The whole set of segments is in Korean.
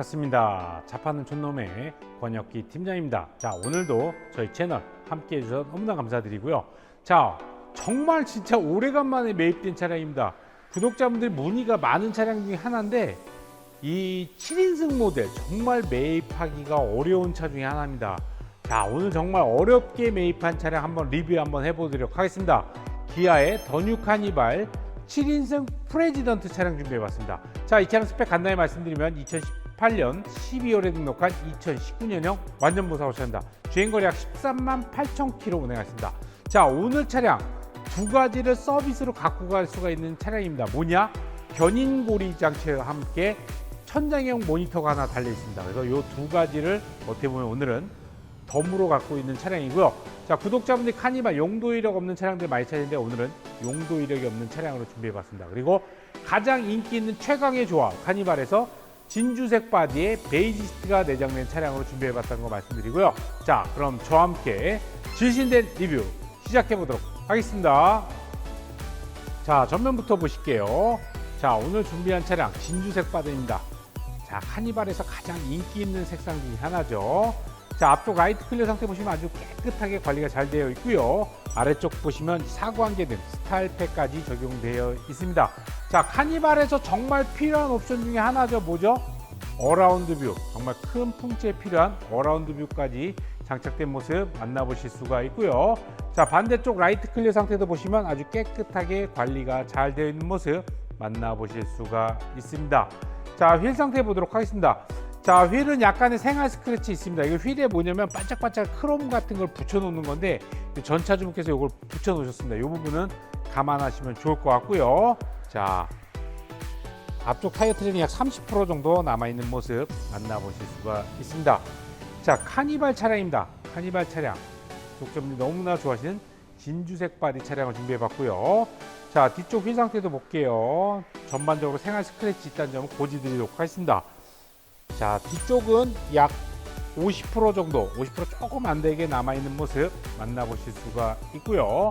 반갑습니다. 자파는 촌놈의 권혁기 팀장입니다. 자, 오늘도 저희 채널 함께 해주셔서 너무나 감사드리고요. 자, 정말 진짜 오래간만에 매입된 차량입니다. 구독자분들 문의가 많은 차량 중에 하나인데 이 7인승 모델 정말 매입하기가 어려운 차 중에 하나입니다. 자, 오늘 정말 어렵게 매입한 차량 한번 리뷰 한번 해보도록 하겠습니다. 기아의 더뉴 카니발 7인승 프레지던트 차량 준비해봤습니다. 자, 이 차량 스펙 간단히 말씀드리면 2018년 12월에 등록한 2019년형 완전 무사고 차입니다. 주행거리 약 13만 8천 킬로 운행했습니다. 자, 오늘 차량 두 가지를 서비스로 갖고 갈 수가 있는 차량입니다. 뭐냐? 견인고리 장치와 함께 천장형 모니터가 하나 달려 있습니다. 그래서 이 두 가지를 어떻게 보면 오늘은 덤으로 갖고 있는 차량이고요. 자, 구독자분들이 카니발 용도 이력 없는 차량들 많이 찾는데 오늘은 용도 이력이 없는 차량으로 준비해 봤습니다. 그리고 가장 인기 있는 최강의 조합 카니발에서 진주색 바디에 베이지스트가 내장된 차량으로 준비해봤다는 거 말씀드리고요. 자, 그럼 저와 함께 질신된 리뷰 시작해보도록 하겠습니다. 자, 전면부터 보실게요. 자, 오늘 준비한 차량 진주색 바디입니다. 자, 카니발에서 가장 인기 있는 색상 중에 하나죠. 자, 앞쪽 라이트 클리어 상태 보시면 아주 깨끗하게 관리가 잘 되어 있고요. 아래쪽 보시면 사구안개 등 스타일팩까지 적용되어 있습니다. 자, 카니발에서 정말 필요한 옵션 중에 하나죠. 뭐죠? 어라운드 뷰. 정말 큰 풍지에 필요한 어라운드 뷰까지 장착된 모습 만나보실 수가 있고요. 자, 반대쪽 라이트 클리어 상태도 보시면 아주 깨끗하게 관리가 잘 되어 있는 모습 만나보실 수가 있습니다. 자, 휠 상태 보도록 하겠습니다. 자, 휠은 약간의 생활 스크래치 있습니다. 이거 휠에 뭐냐면 반짝반짝 크롬 같은 걸 붙여 놓는 건데 전차주분께서 이걸 붙여 놓으셨습니다. 이 부분은 감안하시면 좋을 것 같고요. 자, 앞쪽 타이어 트림이 약 30% 정도 남아있는 모습 만나보실 수가 있습니다. 자, 카니발 차량입니다. 카니발 차량. 독점분이 너무나 좋아하시는 진주색 바디 차량을 준비해 봤고요. 자, 뒤쪽 휠 상태도 볼게요. 전반적으로 생활 스크래치 있다는 점을 고지드리도록 하겠습니다. 자, 뒤쪽은 약 50% 정도, 50% 조금 안 되게 남아 있는 모습 만나보실 수가 있고요.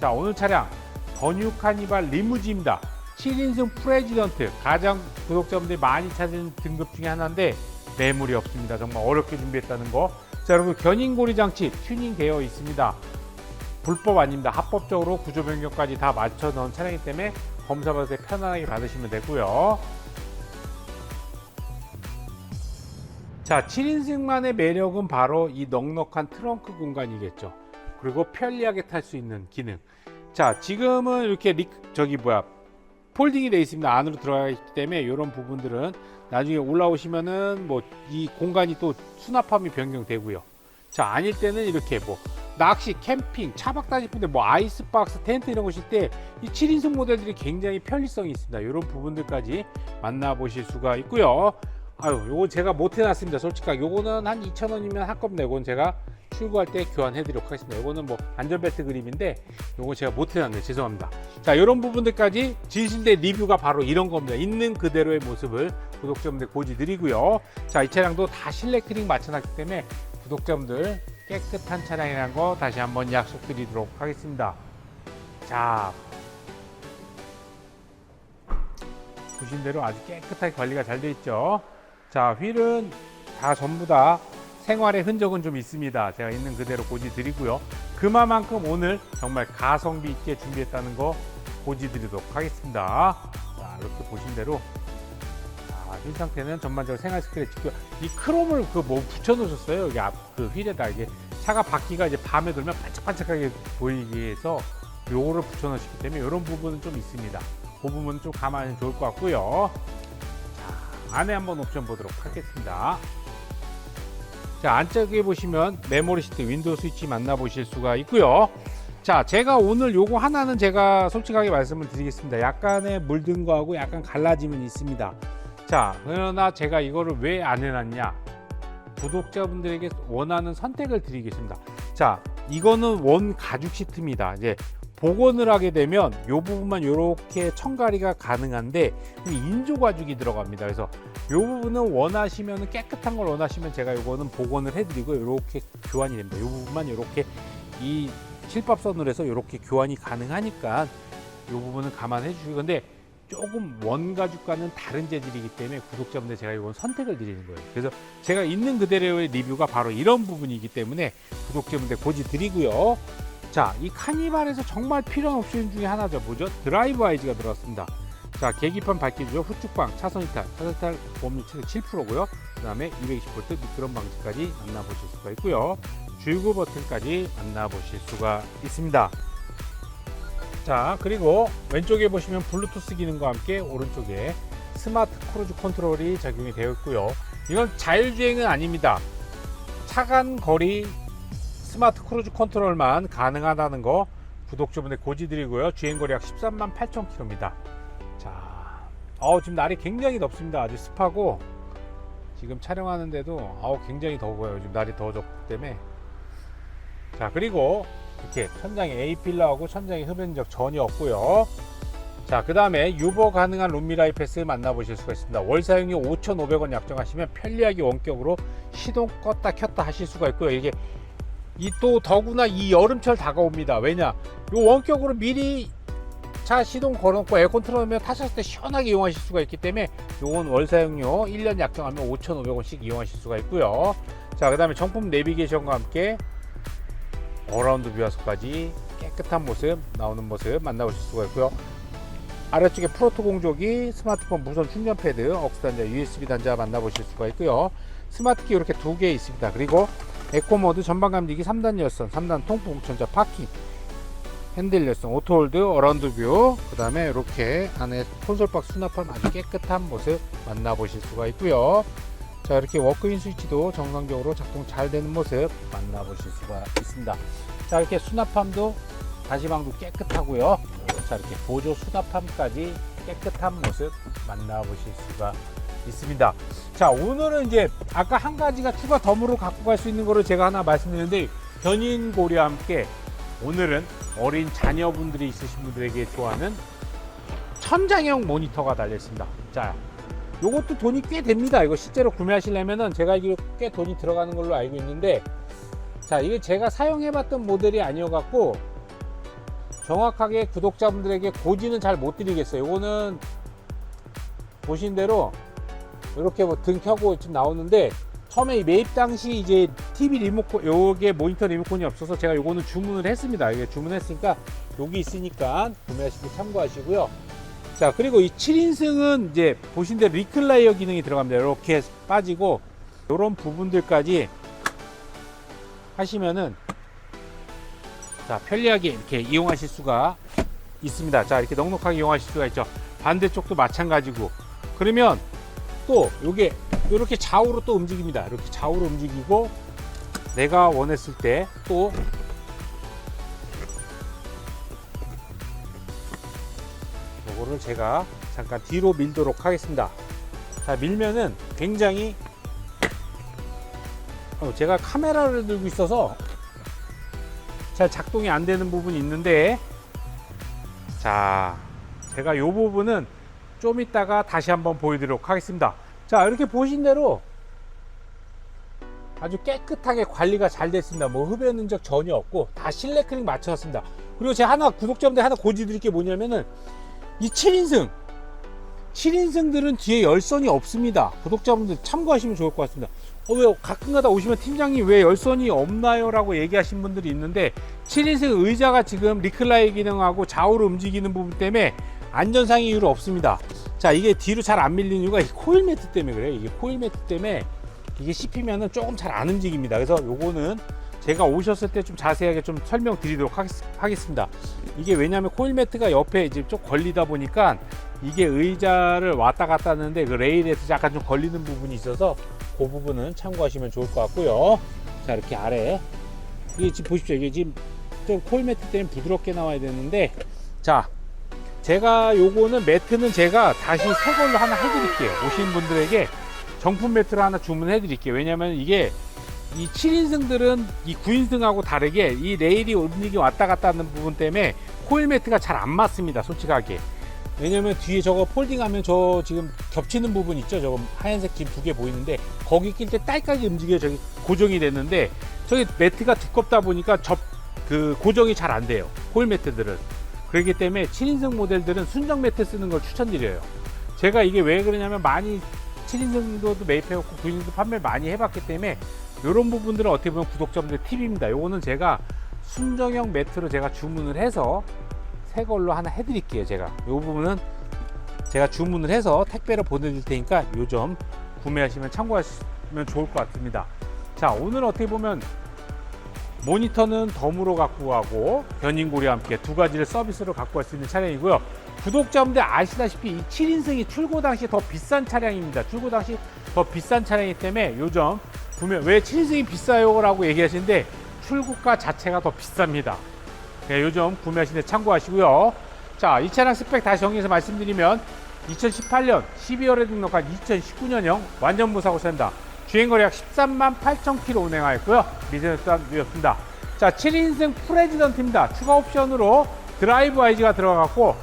자, 오늘 차량 더뉴 카니발 리무진입니다. 7인승 프레지던트 가장 구독자분들이 많이 찾은 등급 중에 하나인데 매물이 없습니다. 정말 어렵게 준비했다는 거. 자, 여러분 견인고리 장치 튜닝 되어 있습니다. 불법 아닙니다. 합법적으로 구조 변경까지 다 맞춰 넣은 차량이기 때문에 검사 받을 때 편안하게 받으시면 되고요. 자, 7인승만의 매력은 바로 이 넉넉한 트렁크 공간이겠죠. 그리고 편리하게 탈 수 있는 기능. 자, 지금은 이렇게 리, 저기 뭐야 폴딩이 되어 있습니다. 안으로 들어가 있기 때문에 이런 부분들은 나중에 올라오시면은 뭐 이 공간이 또 수납함이 변경되고요. 자, 아닐 때는 이렇게 뭐 낚시, 캠핑, 차박다 싶은데 뭐 아이스박스, 텐트 이런 거실때이 7인승 모델들이 굉장히 편리성이 있습니다. 이런 부분들까지 만나보실 수가 있고요. 아유, 요거 제가 못 해놨습니다. 솔직하게 요거는 한 2,000원이면 할 겁니다. 요건 제가 출고할 때 교환해 드리도록 하겠습니다. 요거는 뭐 안전벨트 그립인데 요거 제가 못 해놨네요. 죄송합니다. 자, 이런 부분들까지 진실된 리뷰가 바로 이런 겁니다. 있는 그대로의 모습을 구독자분들 고지 드리고요. 자, 이 차량도 다 실내 크링 맞춰놨기 때문에 구독자분들 깨끗한 차량이라는 거 다시 한번 약속드리도록 하겠습니다. 자, 보신 대로 아주 깨끗하게 관리가 잘 되어 있죠. 자, 휠은 다 전부 다 생활의 흔적은 좀 있습니다. 제가 있는 그대로 고지 드리고요. 그만큼 오늘 정말 가성비 있게 준비했다는 거 고지 드리도록 하겠습니다. 자, 이렇게 보신 대로 자, 휠 상태는 전반적으로 생활 스크래치고요. 이 크롬을 그 뭐 붙여 놓으셨어요. 여기 앞 그 휠에다 이게 차가 바퀴가 이제 밤에 돌면 반짝반짝하게 보이기 위해서 요거를 붙여 놓으시기 때문에 이런 부분은 좀 있습니다. 그 부분은 좀 감안하면 좋을 것 같고요. 자, 안에 한번 옵션 보도록 하겠습니다. 자, 안쪽에 보시면 메모리 시트 윈도우 스위치 만나보실 수가 있고요. 자, 제가 오늘 요거 하나는 제가 솔직하게 말씀을 드리겠습니다. 약간의 물든 거하고 약간 갈라짐은 있습니다. 자, 그러나 제가 이거를 왜 안 해놨냐? 구독자분들에게 원하는 선택을 드리겠습니다. 자, 이거는 원 가죽 시트입니다. 이제 복원을 하게 되면 이 부분만 이렇게 청가리가 가능한데 인조 가죽이 들어갑니다. 그래서 이 부분은 원하시면 깨끗한 걸 원하시면 제가 이거는 복원을 해드리고 이렇게 교환이 됩니다. 이 부분만 이렇게 이 실밥선으로 해서 이렇게 교환이 가능하니까 이 부분은 감안해 주시고 근데 조금 원가죽과는 다른 재질이기 때문에 구독자분들 제가 이건 선택을 드리는 거예요. 그래서 제가 있는 그대로의 리뷰가 바로 이런 부분이기 때문에 구독자분들 고지 드리고요. 자, 이 카니발에서 정말 필요한 옵션 중에 하나죠. 뭐죠? 드라이브 아이즈가 들어왔습니다. 자, 계기판 밝기죠. 후축방, 차선 이탈, 차선 이탈 보험료 최대 7%고요. 그 다음에 220V 미끄럼 방지까지 만나보실 수가 있고요. 줄구 버튼까지 만나보실 수가 있습니다. 자, 그리고 왼쪽에 보시면 블루투스 기능과 함께 오른쪽에 스마트 크루즈 컨트롤이 적용이 되어 있고요. 이건 자율주행은 아닙니다. 차간 거리 스마트 크루즈 컨트롤만 가능하다는 거 구독자분들 고지드리고요. 주행거리 약 13만 8천 킬로입니다. 자, 어, 지금 날이 굉장히 덥습니다. 아주 습하고 지금 촬영하는데도 아우 굉장히 더워요. 지금 날이 더워졌기 때문에 자 그리고 이렇게 천장에 A 필러하고 천장에 흡연 적 전혀 없고요. 자, 그 다음에 유보 가능한 룸미라이 패스 만나보실 수가 있습니다. 월 사용료 5,500원 약정하시면 편리하게 원격으로 시동 껐다 켰다 하실 수가 있고요. 이게 이 또 더구나 이 여름철 다가옵니다. 왜냐? 요 원격으로 미리 차 시동 걸어놓고 에어컨 틀어놓으면 타셨을 때 시원하게 이용하실 수가 있기 때문에 요건 월 사용료 1년 약정하면 5,500원씩 이용하실 수가 있고요. 자, 그 다음에 정품 내비게이션과 함께 어라운드 뷰화소까지 깨끗한 모습 나오는 모습 만나보실 수가 있고요. 아래쪽에 프로토 공조기, 스마트폰 무선 충전 패드, 억스 단자, USB 단자 만나보실 수가 있고요. 스마트키 이렇게 두 개 있습니다. 그리고 에코 모드 전방 감지기 3단 열선, 3단 통풍 천자 파킹, 핸들 열선, 오토홀드, 어라운드 뷰, 그 다음에 이렇게 안에 콘솔박 수납함 아주 깨끗한 모습 만나보실 수가 있고요. 자 이렇게 워크인 스위치도 정상적으로 작동 잘 되는 모습 만나보실 수가 있습니다. 자 이렇게 수납함도 다시방도 깨끗하고요. 자 이렇게 보조 수납함까지 깨끗한 모습 만나보실 수가 있습니다. 자 오늘은 이제 아까 한 가지가 추가 덤으로 갖고 갈 수 있는 거를 제가 하나 말씀드렸는데 견인 고리와 함께 오늘은 어린 자녀분들이 있으신 분들에게 좋아하는 천장형 모니터가 달려 있습니다. 자 요것도 돈이 꽤 됩니다. 이거 실제로 구매하시려면은 제가 알기로 꽤 돈이 들어가는 걸로 알고 있는데 자 이게 제가 사용해봤던 모델이 아니어갖고 정확하게 구독자분들에게 고지는 잘 못 드리겠어요. 요거는 보신 대로 이렇게 뭐 등 켜고 지금 나오는데 처음에 이 매입 당시 이제 TV 리모컨 요게 모니터 리모컨이 없어서 제가 요거는 주문을 했습니다. 이게 주문했으니까 여기 있으니까 구매하실 때 참고하시고요. 자 그리고 이 7인승은 이제 보신 대로 리클라이어 기능이 들어갑니다 이렇게 빠지고 이런 부분들까지 하시면은 자 편리하게 이렇게 이용하실 수가 있습니다 자 이렇게 넉넉하게 이용하실 수가 있죠 반대쪽도 마찬가지고 그러면 또 요게 이렇게 좌우로 또 움직입니다 이렇게 좌우로 움직이고 내가 원했을 때 또 요거를 제가 잠깐 뒤로 밀도록 하겠습니다. 자, 밀면은 굉장히 어, 제가 카메라를 들고 있어서 잘 작동이 안 되는 부분이 있는데 자, 제가 요 부분은 좀 이따가 다시 한번 보여드리도록 하겠습니다. 자, 이렇게 보신 대로 아주 깨끗하게 관리가 잘 됐습니다. 뭐 흡연 흔적 전혀 없고 다 실내 클릭 맞춰놨습니다. 그리고 제가 하나 구독자분들 하나 고지 드릴 게 뭐냐면은 이 7인승 7인승들은 뒤에 열선이 없습니다 구독자분들 참고하시면 좋을 것 같습니다 어, 왜 가끔가다 오시면 팀장님 왜 열선이 없나요 라고 얘기하신 분들이 있는데 7인승 의자가 지금 리클라이 기능하고 좌우로 움직이는 부분 때문에 안전상의 이유로 없습니다 자 이게 뒤로 잘 안 밀리는 이유가 이 코일 매트 때문에 그래요 이게 코일 매트 때문에 이게 씹히면은 조금 잘 안 움직입니다 그래서 요거는 제가 오셨을 때 좀 자세하게 좀 설명드리도록 하겠습니다. 이게 왜냐하면 코일 매트가 옆에 이제 좀 걸리다 보니까 이게 의자를 왔다 갔다 하는데 그 레일에서 약간 좀 걸리는 부분이 있어서 그 부분은 참고하시면 좋을 것 같고요. 자 이렇게 아래 이게 지금 보십시오. 이게 지금 좀 코일 매트 때문에 부드럽게 나와야 되는데 자 제가 요거는 매트는 제가 다시 새 걸로 하나 해드릴게요. 오신 분들에게 정품 매트를 하나 주문해 드릴게요. 왜냐면 이게 이 7인승들은 이 9인승하고 다르게 이 레일이 움직이 왔다 갔다 하는 부분 때문에 코일 매트가 잘 안 맞습니다 솔직하게. 왜냐면 뒤에 저거 폴딩하면 저 지금 겹치는 부분 있죠? 저거 하얀색 지금 두 개 보이는데 거기 낄 때 딸깍이 움직여 저기 고정이 됐는데 저기 매트가 두껍다 보니까 접 그 고정이 잘 안 돼요. 코일 매트들은 그렇기 때문에 7인승 모델들은 순정 매트 쓰는 걸 추천드려요. 제가 이게 왜 그러냐면 많이 7인승도 매입해갖고 9인승도 판매를 많이 해봤기 때문에 이런 부분들은 어떻게 보면 구독자분들 팁입니다. 요거는 제가 순정형 매트로 제가 주문을 해서 새 걸로 하나 해드릴게요. 제가 요 부분은 제가 주문을 해서 택배로 보내줄 테니까 요 점 구매하시면 참고하시면 좋을 것 같습니다. 자 오늘 어떻게 보면 모니터는 덤으로 갖고 가고 견인고리와 함께 두 가지를 서비스로 갖고 갈 수 있는 차량이고요. 구독자분들 아시다시피 이 7인승이 출고 당시 더 비싼 차량입니다. 출고 당시 더 비싼 차량이기 때문에 요점 구매 왜 7인승이 비싸요 라고 얘기하시는데 출고가 자체가 더 비쌉니다. 네, 요점 구매하시는 데 참고하시고요. 자, 이 차량 스펙 다시 정리해서 말씀드리면 2018년 12월에 등록한 2019년형 완전 무사고 차입니다. 주행거리 약 13만 8천 킬로 운행하였고요. 미세였습니다. 자, 7인승 프레지던트입니다. 추가 옵션으로 드라이브 IG가 들어갔고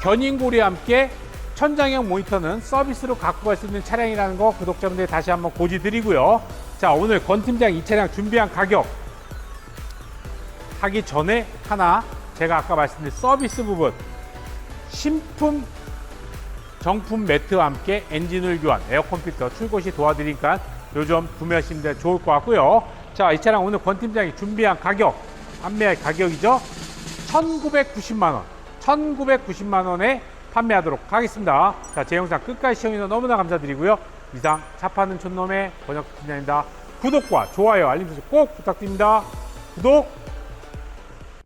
견인고리와 함께 천장형 모니터는 서비스로 갖고 갈 수 있는 차량이라는 거 구독자분들 다시 한번 고지 드리고요. 자, 오늘 권 팀장 이 차량 준비한 가격 하기 전에 하나 제가 아까 말씀드린 서비스 부분 신품 정품 매트와 함께 엔진오일 교환, 에어컨 필터 출고 시 도와드리니까 요점 구매하시면 돼 좋을 것 같고요. 자, 이 차량 오늘 권 팀장이 준비한 가격, 판매할 가격이죠. 1,990만 원. 1,990만 원에 판매하도록 하겠습니다. 자, 제 영상 끝까지 시청해주셔서 너무나 감사드리고요. 이상 차 파는 촌놈의 번역 팀장입니다. 구독과 좋아요, 알림 설정 꼭 부탁드립니다. 구독,